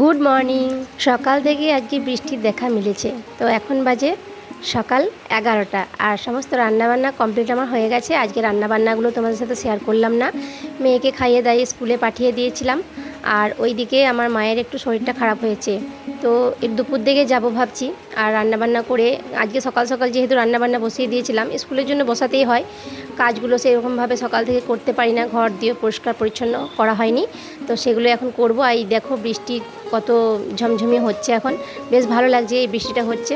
Good morning. সকাল থেকে আজকে বৃষ্টির দেখা মিলেছে। তো এখন বাজে সকাল এগারোটা। আর সমস্ত রান্নাবান্না কমপ্লিট আমার হয়ে গেছে। আজকে রান্নাবান্নাগুলো তোমাদের সাথে শেয়ার করলাম না। মেয়েকে খাইয়ে দাইয়ে স্কুলে পাঠিয়ে দিয়েছিলাম। আর ওইদিকে আমার মায়ের একটু শরীরটা খারাপ হয়েছে। তো এর দুপুর দিকে যাব ভাবছি। আর রান্নাবান্না করে আজকে সকাল সকাল যেহেতু রান্নাবান্না বসিয়ে দিয়েছিলাম স্কুলের জন্য বসাতেই হয়। কাজগুলো সেরকমভাবে সকাল থেকে করতে পারি না। ঘর দিয়ে পরিষ্কার পরিচ্ছন্ন করা হয়নি। তো সেগুলো এখন করব। আর দেখো বৃষ্টি কত ঝমঝমি হচ্ছে এখন। বেশ ভালো লাগছে এই বৃষ্টিটা হচ্ছে।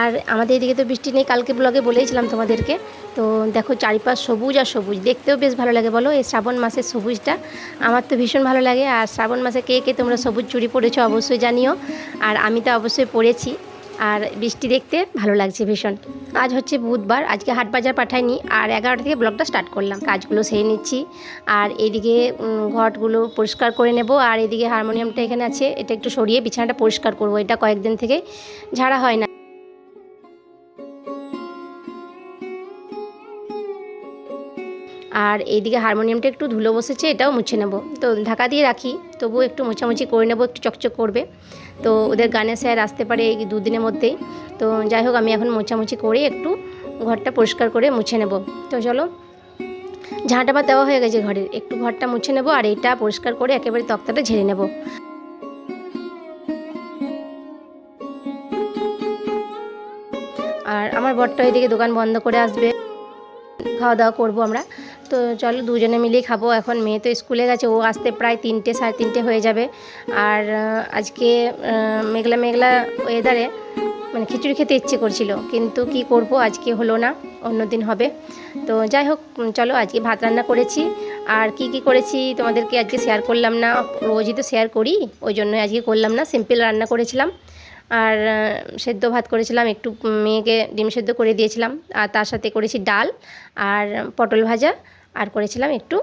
আর আমাদের এদিকে তো বৃষ্টি নেই, কালকে ব্লগে বলেইছিলাম তোমাদেরকে। তো দেখো চারিপাশ সবুজ আর সবুজ, দেখতেও বেশ ভালো লাগে বলো এই শ্রাবণ মাসের সবুজটা। আমার তো ভীষণ ভালো লাগে, আর শ্রাবণ মাসে কে কে তোমরা সবুজ চুরি পড়েছো অবশ্যই জানিও। আর আমি তো অবশ্যই পরেছি আর বৃষ্টি দেখতে ভালো লাগছে ভীষণ। আজ হচ্ছে বুধবার, আজকে হাট বাজার পাঠাইনি, আর এগারোটা থেকে ব্লগটা স্টার্ট করলাম। কাজগুলো সেরে নিচ্ছি, আর এদিকে ঘটগুলো পরিষ্কার করে নেব, আর এদিকে হারমোনিয়ামটা এখানে আছে, এটা একটু সরিয়ে বিছানাটা পরিষ্কার করব, এটা কয়েকদিন থেকে, ঝাড়া হয় না। আর এইদিকে হারমোনিয়ামটা একটু ধুলো বসেছে, এটাও মুছে নেব। তো ঢাকা দিয়ে রাখি, তবুও একটু মোছামুছি করে নেব, একটু চকচক করবে। তো ওদের গানের স্যার আসতে পারে এই দুদিনের মধ্যেই। তো যাই হোক, আমি এখন মোছামুছি করে একটু ঘরটা পরিষ্কার করে মুছে নেব। তো চলো, ঝাঁটা বা দেওয়া হয়ে গেছে ঘরের। একটু ঘরটা মুছে নেব আর এটা পরিষ্কার করে একেবারে তক্তাটা ঝেড়ে নেব। আর আমার বরটা এদিকে দোকান বন্ধ করে আসবে। খাওয়া দাওয়া করব আমরা। তো চলো দুজনে মিলেই খাব। এখন মেয়ে তো স্কুলে গেছে, ও আসতে প্রায় তিনটে, সাড়ে তিনটে হয়ে যাবে। আর আজকে মেঘলা মেঘলা ওয়েদারে মানে খিচুড়ি খেতে ইচ্ছে করছিল। কিন্তু কি করব, আজকে হলো না, অন্য দিন হবে। তো যাই হোক চলো আজকে ভাত রান্না করেছি। আর কি কি করেছি তোমাদেরকে আজকে শেয়ার করলাম না, রোজই তো শেয়ার করি, ওই জন্য আজকে করলাম না সিম্পল রান্না করেছিলাম। আর সেদ্ধ ভাত করেছিলাম, একটু মেয়েকে ডিম সেদ্ধ করে দিয়েছিলাম। আর তার সাথে করেছি ডাল আর পটল ভাজা। আর করেছিলাম একটু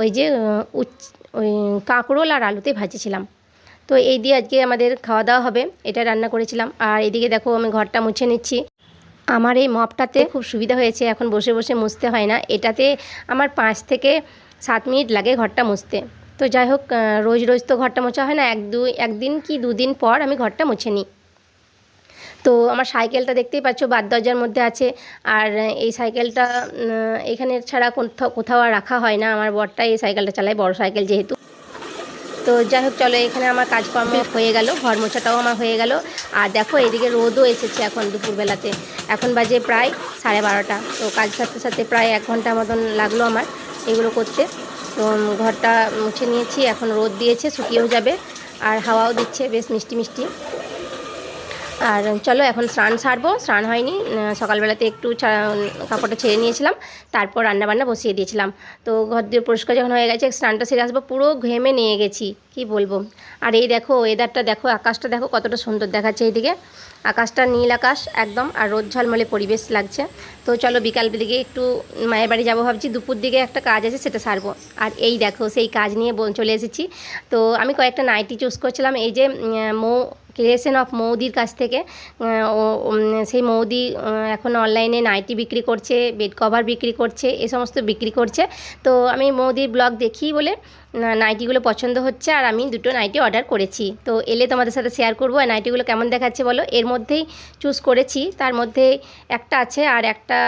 ওই যে আহ, উচ ওই কাঁকরোল আর আলুতে ভাজেছিলাম। তো এই দিয়ে আজকে আমাদের খাওয়া দাওয়া হবে এটা রান্না করেছিলাম। আর এদিকে দেখো আমি ঘরটা মুছে নিচ্ছি। আমার এই মপটাতে খুব সুবিধা হয়েছে এখন বসে বসে মুছতে হয় না। এটাতে আমার পাঁচ থেকে সাত মিনিট লাগে ঘরটা মুছতে। তো যাই হোক রোজ রোজ তো ঘরটা মোছা হয় না এক দুই একদিন কি দুদিন পর আমি ঘরটা মুছে নিই। তো আমার সাইকেলটা দেখতেই পাচ্ছ বাদ দরজার মধ্যে আছে। আর এই সাইকেলটা এখানে ছাড়া কোথাও কোথাও আর রাখা হয় না। আমার বরটা এই সাইকেলটা চালায় বড় সাইকেল যেহেতু। তো যাই হোক চলো এখানে আমার কাজকর্ম হয়ে গেল ঘর মোছাটাও আমার হয়ে গেল। আর দেখো এদিকে রোদও এসেছে এখন দুপুরবেলাতে। এখন বাজে প্রায় সাড়ে বারোটা। তো কাজ সাথে সাথে প্রায় এক ঘণ্টা মতন লাগল আমার এগুলো করতে। তো ঘরটা মুছে নিয়েছি এখন রোদ দিয়েছে শুকিয়েও যাবে। আর হাওয়াও দিচ্ছে বেশ মিষ্টি মিষ্টি। আর চলো এখন স্নান সারবো। স্নান হয়নি সকালবেলাতে একটু কাপড়টা ছেড়ে নিয়েছিলাম, তারপর রান্নাবান্না বসিয়ে দিয়েছিলাম। তো ঘর দিয়ে পরিষ্কার যখন হয়ে গেছে, স্নানটা সেরে আসব, পুরো ঘেমে নিয়ে গেছি, কি বলব? আর এই দেখো ওয়েদারটা দেখো, আকাশটা দেখো, কতটা সুন্দর দেখাচ্ছে এইদিকে। আকাশটা নীল আকাশ একদম, আর রোদ ঝলমলে পরিবেশ লাগছে। তো চলো বিকাল দিকে একটু মায়ের বাড়ি যাব ভাবছি, দুপুর দিকে একটা কাজ আছে, সেটা সারবো। আর এই দেখো, সেই কাজ নিয়ে চলে এসেছি। তো আমি কয়েকটা নাইটি চুজ করছিলাম, এই যে মৌ ক্রিয়েশন অফ মৌদির কাছ থেকে ও সেই মৌদি এখন অনলাইনে নাইটি বিক্রি করছে বেড কভার বিক্রি করছে, এ সমস্ত বিক্রি করছে। তো আমি মৌদির ব্লগ দেখি বলে নাইটিগুলো পছন্দ হচ্ছে আর আমি দুটো নাইটি অর্ডার করেছি। তো এলে তোমাদের সাথে শেয়ার করব, আর নাইটিগুলো কেমন দেখাচ্ছে বলো। এর মধ্যেই চুজ করেছি, তার মধ্যে একটা আছে আর একটা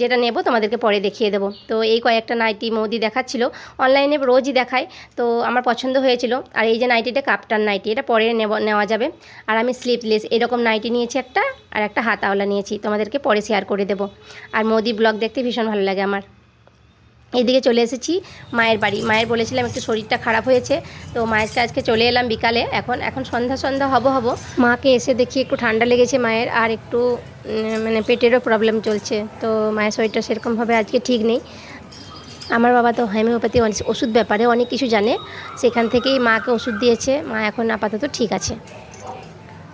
যেটা নেব তোমাদেরকে পরে দেখিয়ে দেবো। তো এই কয়েকটা নাইটি মোদি দেখাচ্ছিল। অনলাইনে রোজই দেখায়। তো আমার পছন্দ হয়েছিল। আর এই যে নাইটিটা কাপটার নাইটি এটা পরে নেওয়া যাবে। আর আমি স্লিপলেস এরকম নাইটি নিয়েছি একটা, আর একটা হাতাওয়ালা নিয়েছি। তোমাদেরকে পরে শেয়ার করে দেবো। আর মোদি ব্লগ দেখতে ভীষণ ভালো লাগে আমার। এদিকে চলে এসেছি মায়ের বাড়ি। মায়ের বলেছিলাম একটু শরীরটা খারাপ হয়েছে। তো মায়ের আজকে চলে এলাম বিকালে। এখন এখন সন্ধ্যা সন্ধ্যা হব হব। মাকে এসে দেখি একটু ঠান্ডা লেগেছে মায়ের। আর একটু মানে পেটেরও প্রবলেম চলছে। তো মায়ের শরীরটা সেরকমভাবে আজকে ঠিক নেই। আমার বাবা তো হোমিওপ্যাথি ওষুধ ব্যাপারে অনেক কিছু জানে। সেখান থেকেই মাকে ওষুধ দিয়েছে। মা এখন আপাতত ঠিক আছে।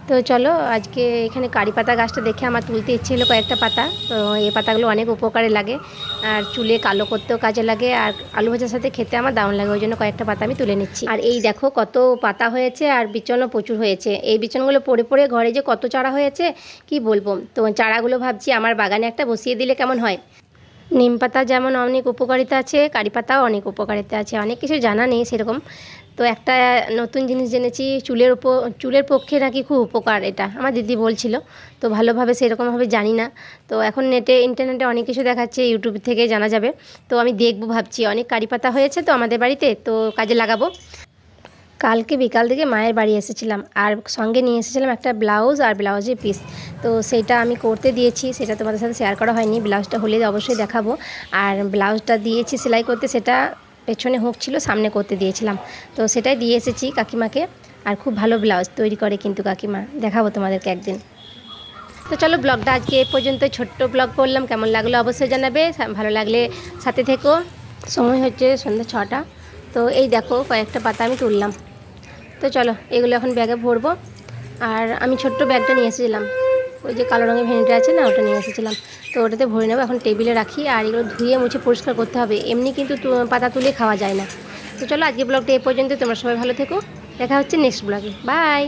তো চলো, আজকে এখানে কারি পাতা গাছটা দেখে আমার তুলতে ইচ্ছে হলো কয়েকটা পাতা। তো এই পাতাগুলো অনেক উপকারে লাগে। আর চুলে কালো করতেও কাজে লাগে, আর আলু ভাজার সাথে খেতে আমার দারুণ লাগে, ওই জন্য কয়েকটা পাতা আমি তুলে নিচ্ছি। আর এই দেখো কত পাতা হয়েছে, আর বিচনও প্রচুর হয়েছে। এই বিচনগুলো পড়ে পড়ে ঘরে যে কত চারা হয়েছে, কি বলব? তো চারাগুলো ভাবছি আমার বাগানে একটা বসিয়ে দিলে কেমন হয়? নিম পাতা যেমন অনেক উপকারিতা আছে, কারি পাতাও অনেক উপকারিতা আছে, অনেক কিছু জানা নেই সেরকম। তো একটা নতুন জিনিস জেনেছি, চুলের উপর চুলের পক্ষে নাকি খুব উপকার এটা, আমার দিদি বলছিল, তো ভালোভাবে সেরকমভাবে জানি না। তো এখন নেটে, ইন্টারনেটে অনেক কিছু দেখাচ্ছে, ইউটিউব থেকে জানা যাবে। তো আমি দেখব, ভাবছি, অনেক কারি পাতা হয়েছে তো আমাদের বাড়িতে, তো কাজে লাগাবো। কালকে বিকাল থেকে মায়ের বাড়ি এসেছিলাম। আর সঙ্গে নিয়ে এসেছিলাম একটা ব্লাউজ আর ব্লাউজের পিস তো সেটা আমি করতে দিয়েছি, সেটা তোমাদের সাথে শেয়ার করা হয়নি। ব্লাউজটা হলে অবশ্যই দেখাবো। আর ব্লাউজটা দিয়েছি, সেলাই করতে সেটা পেছনে হুক ছিল, সামনে করতে দিয়েছিলাম। তো সেটাই দিয়ে এসেছি কাকিমাকে। আর খুব ভালো ব্লাউজ তৈরি করে কিন্তু কাকিমা। দেখাবো তোমাদেরকে একদিন। তো চলো ব্লগটা আজকে এ পর্যন্ত ছোট্ট ব্লগ করলাম কেমন লাগল অবশ্যই জানাবে। ভালো লাগলে সাথে থেকো। সময় হচ্ছে সন্ধ্যা ছটা। তো এই দেখো, কয়েকটা পাতা আমি তুললাম। তো চলো, এগুলো এখন ব্যাগে ভরবো। আর আমি ছোট্ট ব্যাগটা নিয়ে এসেছিলাম। ওই যে কালো রঙের ভেনিটা আছে না, ওটা নিয়ে এসেছিলাম। তো ওটাতে ভরে নেব, এখন টেবিলে রাখি। আর এগুলো ধুয়ে মুছে পরিষ্কার করতে হবে। এমনি কিন্তু পাতা তুলে খাওয়া যায় না। তো চলো আজকে ব্লগটা এ পর্যন্ত তোমরা সবাই ভালো থেকো। দেখা হচ্ছে নেক্সট ব্লগে বাই